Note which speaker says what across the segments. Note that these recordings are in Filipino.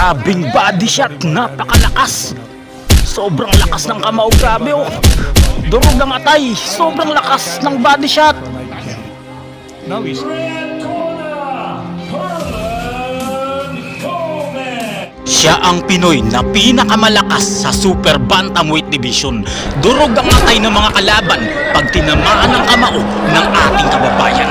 Speaker 1: Grabing body shot, napakalakas. Sobrang lakas ng kamao, grabe oh. Durog ang atay, sobrang lakas ng body shot.
Speaker 2: No, he's
Speaker 1: Siya ang Pinoy na pinakamalakas sa Super Bantamweight Division. Durog ang atay ng mga kalaban pag tinamaan ng kamao ng ating kababayan.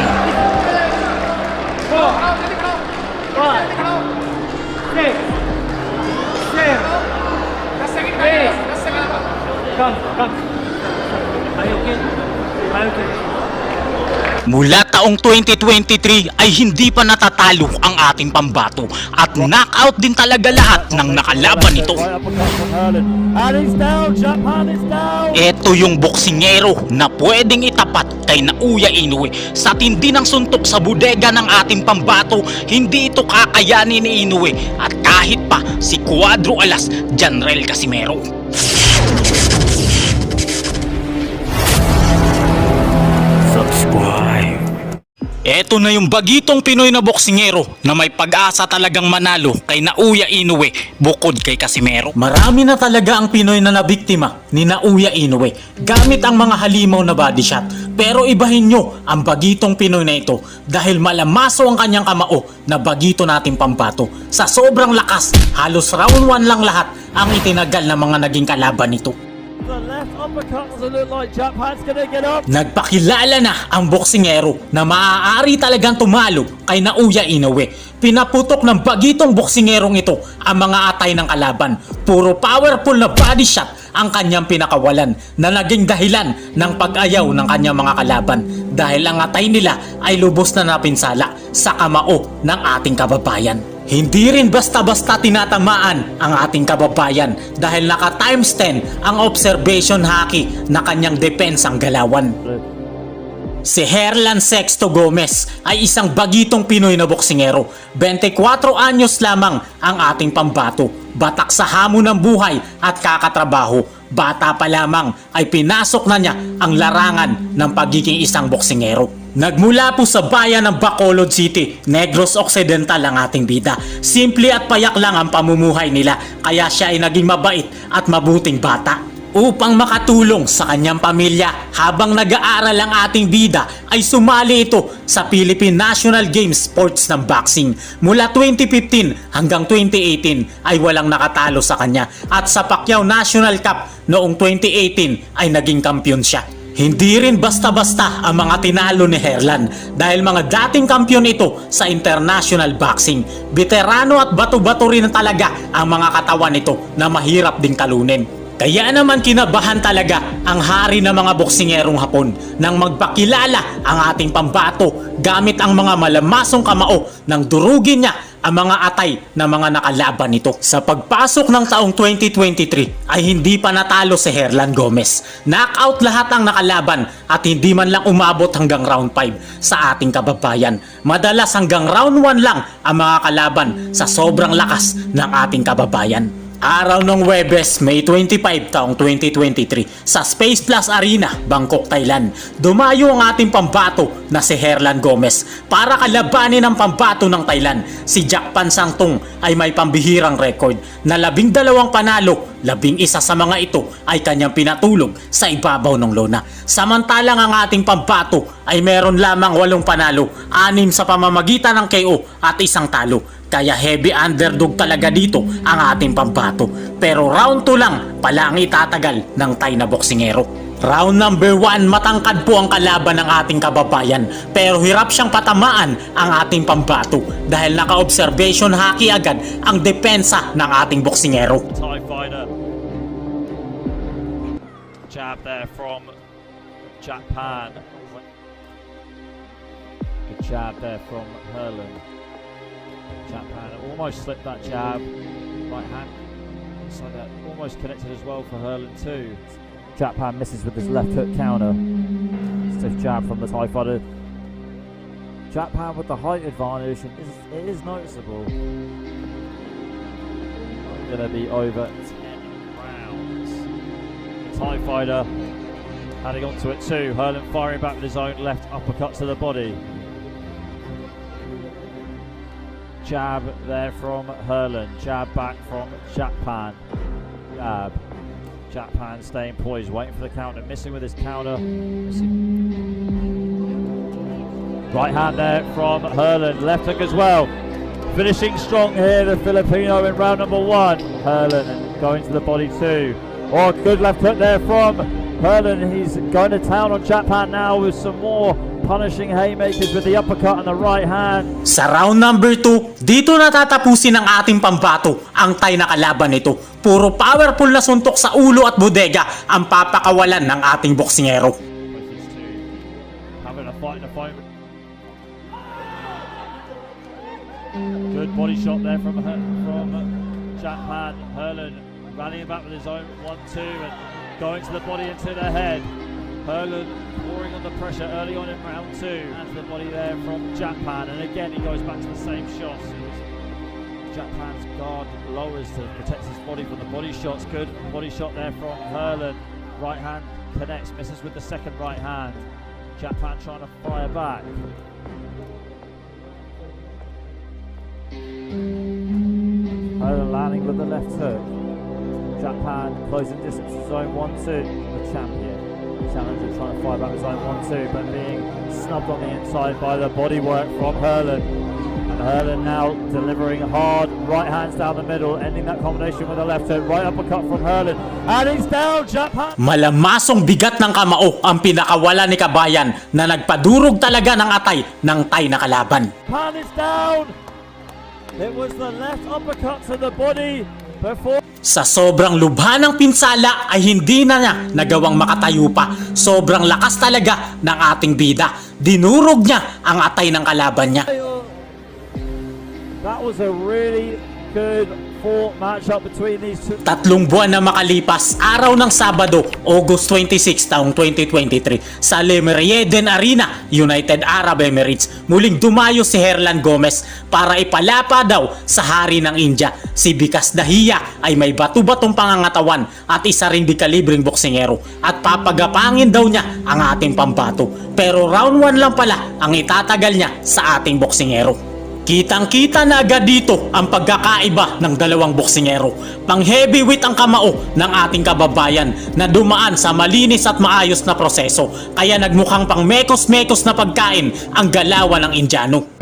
Speaker 1: Mula taong 2023 ay hindi pa natatalo ang ating pambato at knockout din talaga lahat ng nakalaban nito. Ito yung boksingero na pwedeng itapat kay Nauya Inoue. Sa tindi ng suntok sa bodega ng ating pambato, hindi ito kakayanin ni Inoue. At kahit pa si Cuadro Alas, Janrel Casimero. Ito na yung bagitong Pinoy na boksingero na may pag-asa talagang manalo kay Nauya Inoue bukod kay Casimero. Marami na talaga ang Pinoy na nabiktima ni Nauya Inoue gamit ang mga halimaw na body shot. Pero ibahin nyo ang bagitong Pinoy na ito dahil malamaso ang kanyang kamao na bagito nating pambato. Sa sobrang lakas, halos round 1 lang lahat ang itinagal ng mga naging kalaban nito.
Speaker 3: The left uppercut doesn't look like Japan's gonna get up.
Speaker 1: Nagpakilala na ang boksingero na maaari talagang tumalo kay Nauya Inoue. Pinaputok ng bagitong boksingerong ito ang mga atay ng kalaban. Puro powerful na body shot ang kanyang pinakawalan na naging dahilan ng pag-ayaw ng kanyang mga kalaban dahil ang atay nila ay lubos na napinsala sa kamao ng ating kababayan. Hindi rin basta-basta tinatamaan ang ating kababayan dahil naka times 10 ang observation haki na kanyang depensang galawan. Si Herlan Sexto Gomez ay isang bagitong Pinoy na boksingero. 24 anyos lamang ang ating pambato. Batak sa hamon ng buhay at kakatrabaho. Bata pa lamang ay pinasok na niya ang larangan ng pagiging isang boksingero. Nagmula po sa bayan ng Bacolod City, Negros Occidental ang ating bida. Simple at payak lang ang pamumuhay nila kaya siya ay naging mabait at mabuting bata. Upang makatulong sa kanyang pamilya habang nag-aaral ang ating bida ay sumali ito sa Philippine National Games Sports ng boxing. Mula 2015 hanggang 2018 ay walang nakatalo sa kanya at sa Pacquiao National Cup noong 2018 ay naging kampiyon siya. Hindi rin basta-basta ang mga tinalo ni Herlan dahil mga dating kampiyon ito sa international boxing. Veterano at bato-bato rin talaga ang mga katawan nito na mahirap din talunin. Kaya naman kinabahan talaga ang hari ng mga boksingerong Hapon nang magpakilala ang ating pambato gamit ang mga malamasong kamao nang durugin niya ang mga atay na mga nakalaban nito. Sa pagpasok ng taong 2023 ay hindi pa natalo si Herlan Gomez. Knockout lahat ang nakalaban at hindi man lang umabot hanggang round 5 sa ating kababayan. Madalas hanggang round 1 lang ang mga kalaban sa sobrang lakas ng ating kababayan. Araw ng Webes, May 25 taong 2023 sa Space Plus Arena, Bangkok, Thailand. Dumayo ang ating pambato na si Herlan Gomez para kalabanin ang pambato ng Thailand. Si Jack Pansangtung ay may pambihirang record na labing dalawang panalo, labing isa sa mga ito ay kanyang pinatulog sa ibabaw ng lona. Samantalang ang ating pambato ay meron lamang walong panalo, anim sa pamamagitan ng KO at isang talo. Kaya heavy underdog talaga dito ang ating pambato. Pero round 2 lang pala ang itatagal ng Thai na boksingero. Round number 1, matangkad po ang kalaban ng ating kababayan. Pero hirap siyang patamaan ang ating pambato dahil naka-observation haki agad ang depensa ng ating boksingero.
Speaker 3: Jab there from Japan. Good jab there from Herland. Japan almost slipped that jab. Right hand. So that almost connected as well for Herland too. Japan misses with his left hook counter. Stiff jab from the TIE fighter. Japan with the height advantage and it is, noticeable. To be over 10 rounds. TIE fighter adding on to it too. Herland firing back with his own left uppercut to the body. Jab there from Herlin. Jab back from Japan. Jab. Japan staying poised, waiting for the counter. Missing with his counter. Missing. Right hand there from Herlin. Left hook as well. Finishing strong here, the Filipino in round number one. Herlin going to the body two. Oh, good left hook there from Herlin. He's going to town on Japan now with some more punishing haymakers with the uppercut and the right hand.
Speaker 1: Sa round number 2, dito natatapusin ng ating pambato ang tay na kalaban nito. Puro powerful na suntok sa ulo at bodega ang papakawalan ng ating boksingero.
Speaker 3: Good body shot there from Her- from Japan. Herlin rallying back with his own one-two and going to the body and to the head. Herlin pouring on the pressure early on in round two. To the body there from Japan, and again he goes back to the same shots. Japan's guard lowers to protect his body from the body shots. Good body shot there from Herlin. Right hand connects, misses with the second right hand. Japan trying to fire back. Herlin landing with the left hook. Japan closing distance to zone 1 2. The champion. Challenger trying to fire back to zone 1 2, but being snubbed on the inside by the bodywork from Herlin. And Herlin now delivering hard right hands down the middle, ending that combination with a left hook. Right uppercut from Herlin. And he's down, Japan.
Speaker 1: Malamasong bigat ng kamao ang pinakawala ni Kabayan na nagpadurog talaga ng atay ng tay na kalaban.
Speaker 3: Japan is down. It was the left uppercut to the body before.
Speaker 1: Sa sobrang lubha ng pinsala ay hindi na niya nagawang makatayo pa. Sobrang lakas talaga ng ating bida. Dinurog niya ang atay ng kalaban niya.
Speaker 3: That was a really good
Speaker 1: Tatlong buwan na makalipas, araw ng Sabado, August 26, taong 2023, sa Le Merieden Arena, United Arab Emirates, muling dumayo si Herlan Gomez para ipalapa daw sa hari ng India. Si Bikas Dahiya ay may batu-batong pangangatawan at isa ring di kalibreng boksingero at papagapangin daw niya ang ating pambato. Pero round 1 lang pala ang itatagal niya sa ating boksingero. Kitang-kita na agad dito ang pagkakaiba ng dalawang boksingero. Pang heavyweight ang kamao ng ating kababayan na dumaan sa malinis at maayos na proseso. Kaya nagmukhang pang mekos-mekos na pagkain ang galawan ng Indiano.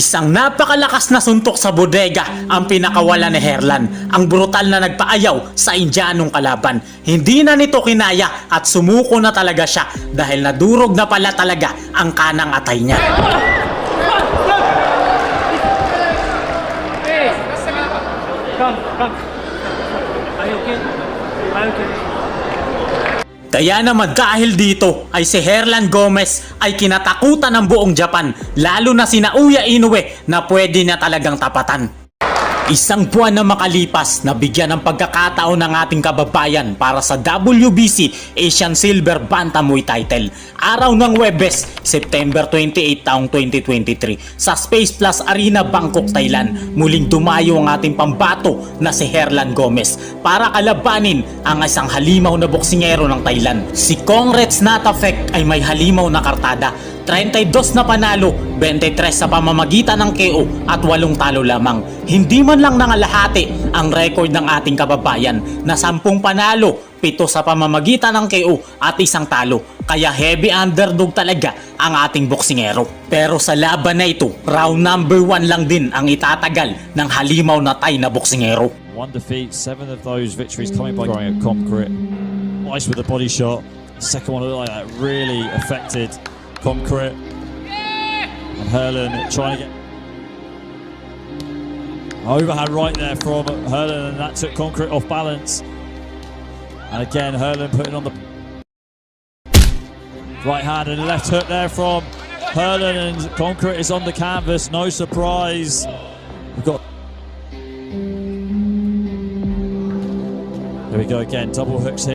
Speaker 1: Isang napakalakas na suntok sa bodega ang pinakawala ni Herlan. Ang brutal na nagpaayaw sa Indianong kalaban. Hindi na nito kinaya at sumuko na talaga siya dahil nadurog na pala talaga ang kanang atay niya. Kaya naman dahil dito ay si Herlan Gomez ay kinatakutan ng buong Japan lalo na si Naoya Inoue na pwede niya talagang tapatan. Isang buwan na makalipas na bigyan ng pagkakataon ng ating kababayan para sa WBC Asian Silver Bantamweight title. Araw ng Webes, September 28 taong 2023 sa Space Plus Arena, Bangkok, Thailand. Muling dumayo ang ating pambato na si Herlan Gomez para kalabanin ang isang halimaw na boksingero ng Thailand. Si Congrats Natafek ay may halimaw na kartada 32 na panalo, 23 sa pamamagitan ng KO at 8 talo lamang. Hindi man lang nangalahati ang record ng ating kababayan na 10 panalo, 7 sa pamamagitan ng KO at isang talo. Kaya heavy underdog talaga ang ating boksingero. Pero sa laban na ito, round number 1 lang din ang itatagal ng halimaw na Thai na boksingero.
Speaker 3: One defeat, seven of those victories coming by at Concrete. Nice with the body shot. Second one looked like that really affected Concrete. And Herlin trying to get overhand right there from Herlin, and that took Concrete off balance. And again, Herlin putting on the right hand and left hook there from Herlin, and Concrete is on the canvas. No surprise. We've got There we go again, double hooks here.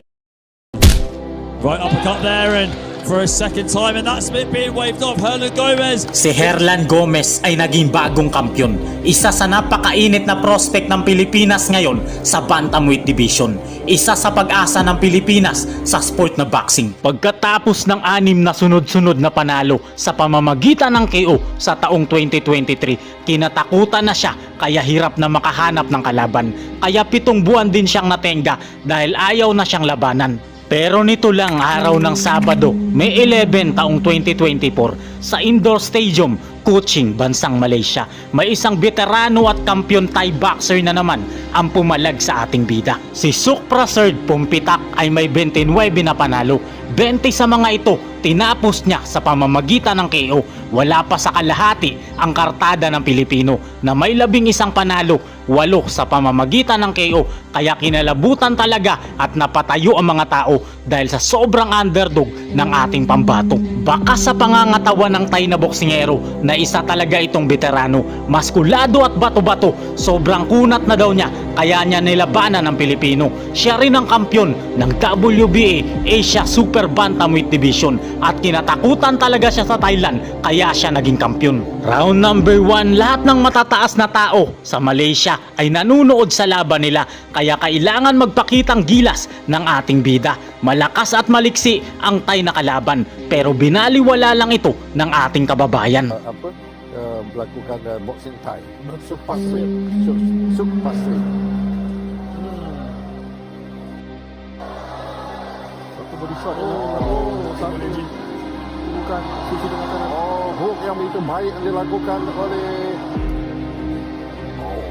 Speaker 3: Right uppercut there, and for a second time, and that's it being waved off. Hernan Gomez.
Speaker 1: Si Herlan Gomez ay naging bagong kampyon. Isa sa napakainit na prospect ng Pilipinas ngayon sa Bantamweight Division. Isa sa pag-asa ng Pilipinas sa sport na boxing. Pagkatapos ng anim na sunod-sunod na panalo sa pamamagitan ng KO sa taong 2023, kinatakutan na siya kaya hirap na makahanap ng kalaban. Kaya pitong buwan din siyang natenga dahil ayaw na siyang labanan. Pero nito lang araw ng Sabado, May 11 taong 2024 sa Indoor Stadium, Kuching, Bansang Malaysia. May isang veterano at kampiyon Thai boxer na naman ang pumalag sa ating bida. Si Sukra Serd Pumpitak ay may 29 na panalo. 20 sa mga ito tinapos niya sa pamamagitan ng KO. Wala pa sa kalahati ang kartada ng Pilipino na may labing isang panalo, walo sa pamamagitan ng KO kaya kinalabutan talaga at napatayo ang mga tao dahil sa sobrang underdog ng ating pambato. Baka sa pangangatawan ng Thai na boksingero na isa talaga itong veterano, maskulado at bato-bato, sobrang kunat na daw niya kaya niya nilabanan ng Pilipino. Siya rin ang kampyon ng WBA Asia Super Bantamweight Division at kinatakutan talaga siya sa Thailand kaya siya naging kampyon. Round number 1, lahat ng matataas na tao sa Malaysia ay nanunood sa laban nila kaya kailangan magpakitang gilas ng ating bida. Malakas at maliksi ang Thai na kalaban pero binaliwala lang ito ng ating kababayan.
Speaker 4: uh, uh, melakukan uh, boxing Thai. Super Su- super straight
Speaker 2: Satu body shot
Speaker 4: oh satu
Speaker 2: bukan sisi dengan kanan.
Speaker 4: oh hook yang begitu baik yang dilakukan oleh oh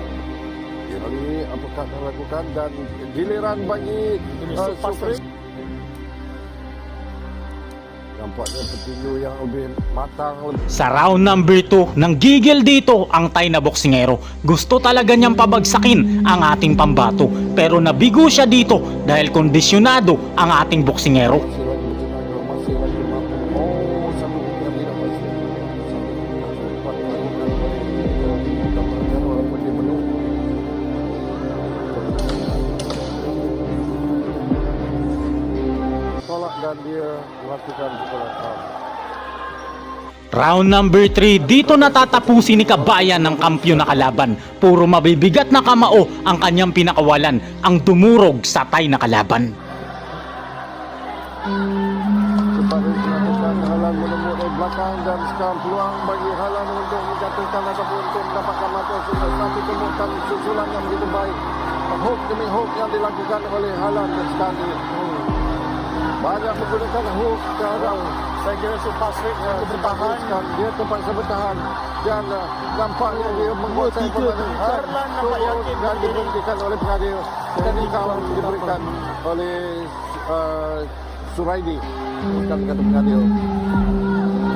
Speaker 4: ini apakah dilakukan dan giliran bagi uh,
Speaker 2: super
Speaker 4: Supri
Speaker 1: Sa round number 2, nang gigil dito ang Thai na boksingero. Gusto talaga niyang pabagsakin ang ating pambato pero nabigo siya dito dahil kondisyonado ang ating boksingero. Round number 3, dito natatapusin ni Kabayan ng kampyon na kalaban. Puro mabibigat na kamao ang kanyang pinakawalan, ang dumurog sa Thai na kalaban.
Speaker 4: banyak menggunakan hook sekarang saya kira super straight ya, bertahan. dia terpaksa bertahan. Dan uh, nampaknya dia menguasai permainan. Harlan nampak yakin dan diberhentikan oleh pengadil dan dikawal diberikan oleh uh, Suraidi bukan kata pengadil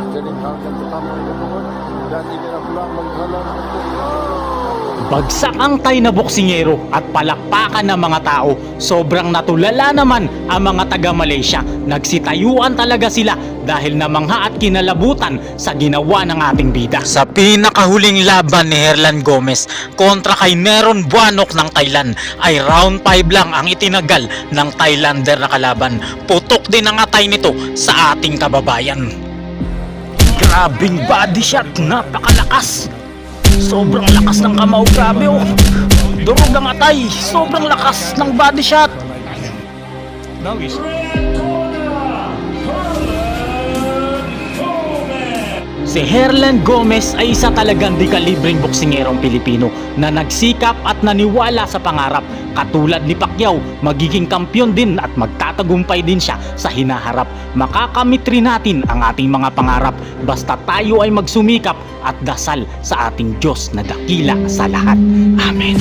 Speaker 4: jadi hal yang pertama yang dan inilah peluang menghalang untuk
Speaker 1: Bagsak ang tay na boksingero at palakpakan ng mga tao. Sobrang natulala naman ang mga taga Malaysia. Nagsitayuan talaga sila dahil namangha at kinalabutan sa ginawa ng ating bida. Sa pinakahuling laban ni Herlan Gomez kontra kay Neron Buanok ng Thailand ay round 5 lang ang itinagal ng Thailander na kalaban. Putok din ang atay nito sa ating kababayan. Grabing body shot, napakalakas. Sobrang lakas ng kamao, grabe oh. Durog ang atay, sobrang lakas ng body shot. Si Herlan Gomez ay isa talagang di kalibreng boksingerong Pilipino na nagsikap at naniwala sa pangarap. Katulad ni Pacquiao, magiging kampyon din at magtatagumpay din siya sa hinaharap. Makakamit rin natin ang ating mga pangarap basta tayo ay magsumikap at dasal sa ating Diyos na dakila sa lahat. Amen.